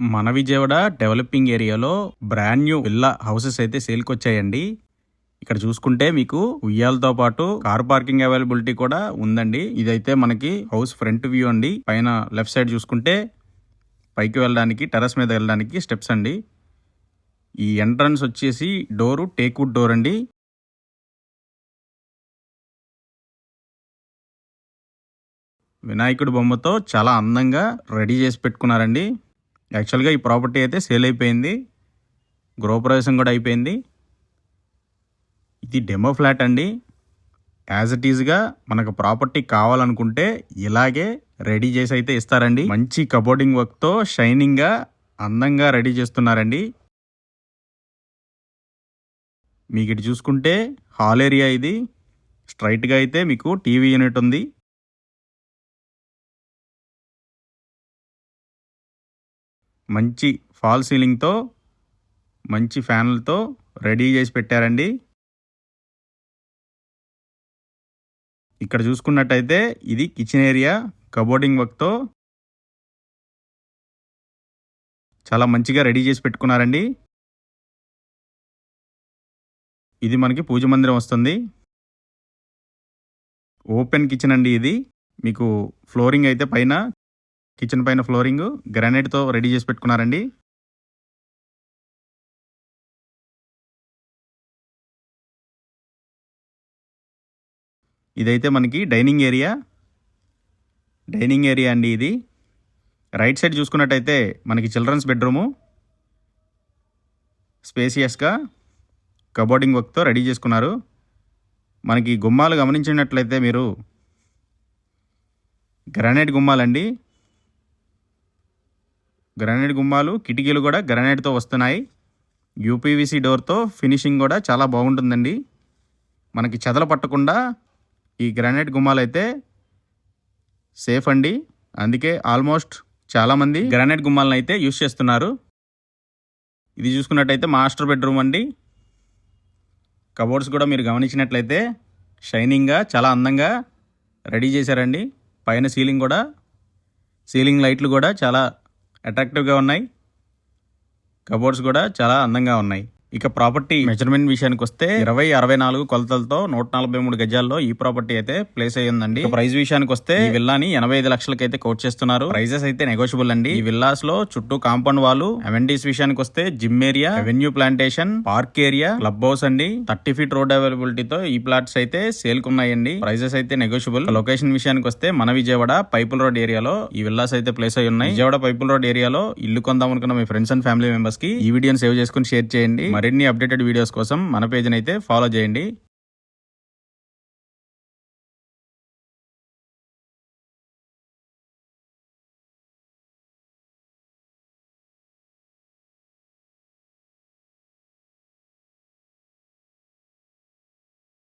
మన విజయవాడ డెవలపింగ్ ఏరియాలో brand new villa houses అయితే సేల్కి వచ్చాయండి ఇక్కడ చూసుకుంటే మీకు ఉయ్యాలతో పాటు కార్ పార్కింగ్ అవైలబిలిటీ కూడా ఉందండి. ఇదైతే మనకి హౌస్ ఫ్రంట్ వ్యూ అండి. పైన లెఫ్ట్ సైడ్ చూసుకుంటే పైకి వెళ్ళడానికి టెర్రస్ మీద వెళ్ళడానికి స్టెప్స్ అండి. ఈ ఎంట్రన్స్ వచ్చేసి డోరు టేక్వుడ్ డోర్ అండి. వినాయకుడి బొమ్మతో చాలా అందంగా రెడీ చేసి పెట్టుకున్నారండి. యాక్చువల్గా ఈ ప్రాపర్టీ అయితే సేల్ అయిపోయింది. గృహప్రవేశం కూడా అయిపోయింది. ఇది డెమో ఫ్లాట్ అండి. యాజ్ ఇట్ ఈజ్గా మనకు ప్రాపర్టీ కావాలనుకుంటే ఇలాగే రెడీ చేసి అయితే ఇస్తారండి. మంచి కబోర్డింగ్ వర్క్తో షైనింగ్గా అందంగా రెడీ చేస్తున్నారండి. మీకు ఇటు చూసుకుంటే హాల్ ఏరియా ఇది. స్ట్రైట్గా అయితే మీకు టీవీ యూనిట్ ఉంది. మంచి ఫాల్ సీలింగ్తో మంచి ఫ్యాన్లతో రెడీ చేసి పెట్టారండి. ఇక్కడ చూసుకున్నట్టయితే ఇది కిచెన్ ఏరియా కబోర్డింగ్ వర్క్తో చాలా మంచిగా రెడీ చేసి పెట్టుకున్నారండి. ఇది మనకి పూజ మందిరం వస్తుంది. ఓపెన్ కిచెన్ అండి ఇది. మీకు ఫ్లోరింగ్ అయితే పైన కిచెన్ పైన ఫ్లోరింగ్ గ్రానైట్తో రెడీ చేసి పెట్టుకున్నారండి. ఇదైతే మనకి డైనింగ్ ఏరియా. డైనింగ్ ఏరియా అండి ఇది. రైట్ సైడ్ చూసుకున్నట్టయితే మనకి చిల్డ్రన్స్ బెడ్రూము. స్పేసియస్గా కబోర్డింగ్ వర్క్తో రెడీ చేసుకున్నారు. మనకి గుమ్మాలు గమనించినట్లయితే మీరు గ్రానైట్ గుమ్మాలండి. గ్రానైట్ గుమ్మాలు కిటికీలు కూడా గ్రానైట్తో వస్తున్నాయి. యూపీవీసీ డోర్తో ఫినిషింగ్ కూడా చాలా బాగుంటుందండి. మనకి చెదలు పట్టకుండా ఈ గ్రానైట్ గుమ్మాలు అయితే సేఫ్ అండి. అందుకే ఆల్మోస్ట్ చాలామంది గ్రానైట్ గుమ్మాలను అయితే యూస్ చేస్తున్నారు. ఇది చూసుకున్నట్టయితే మాస్టర్ బెడ్రూమ్ అండి. కబోర్డ్స్ కూడా మీరు గమనించినట్లయితే షైనింగ్గా చాలా అందంగా రెడీ చేశారండి. పైన సీలింగ్ కూడా సీలింగ్ లైట్లు కూడా చాలా అట్రాక్టివ్గా ఉన్నాయి. కబోర్డ్స్ కూడా చాలా అందంగా ఉన్నాయి. ఇక ప్రాపర్టీ మెజర్మెంట్ విషయానికి వస్తే ఇరవై అరవై నాలుగు కొలతలతో నూట నలభై మూడు గజాల్లో ఈ ప్రాపర్టీ అయితే ప్లేస్ అయ్యిందండి ప్రైస్ విషయానికి వస్తే ఈ విల్లాని ఎనభై ఐదు లక్షలకి అయితే కోట్ చేస్తున్నారు. ప్రైజెస్ అయితే నెగోషియబుల్ అండి. ఈ విల్లాస్లో చుట్టూ కాంపౌండ్ వాళ్ళు అమెండీస్ విషయానికి వస్తే gym area revenue plantation park area club house అండి. థర్టీ ఫీట్ రోడ్ అవైలబిలిటీతో ఈ ప్లాట్స్ అయితే సేల్ కున్నాయండి ప్రైజెస్ అయితే నెగోషియబుల్ లొకేషన్ విషయానికి వస్తే మన విజయవాడ పైపుల్ రోడ్ ఏరియాలో ఈ విల్లాస్ అయితే ప్లేస్ అయి ఉన్నాయి. విజయవాడ పైపుల్ రోడ్ ఏరియాలో ఇల్లు కొందాం అనుకున్న మీ ఫ్రెండ్స్ అండ్ ఫ్యామిలీ మెంబర్స్కి ఈ వీడియోని సేవ్ చేసుకుని షేర్ చేయండి. మరిన్ని అప్డేటెడ్ వీడియోస్ కోసం మన పేజ్ని అయితే ఫాలో చేయండి.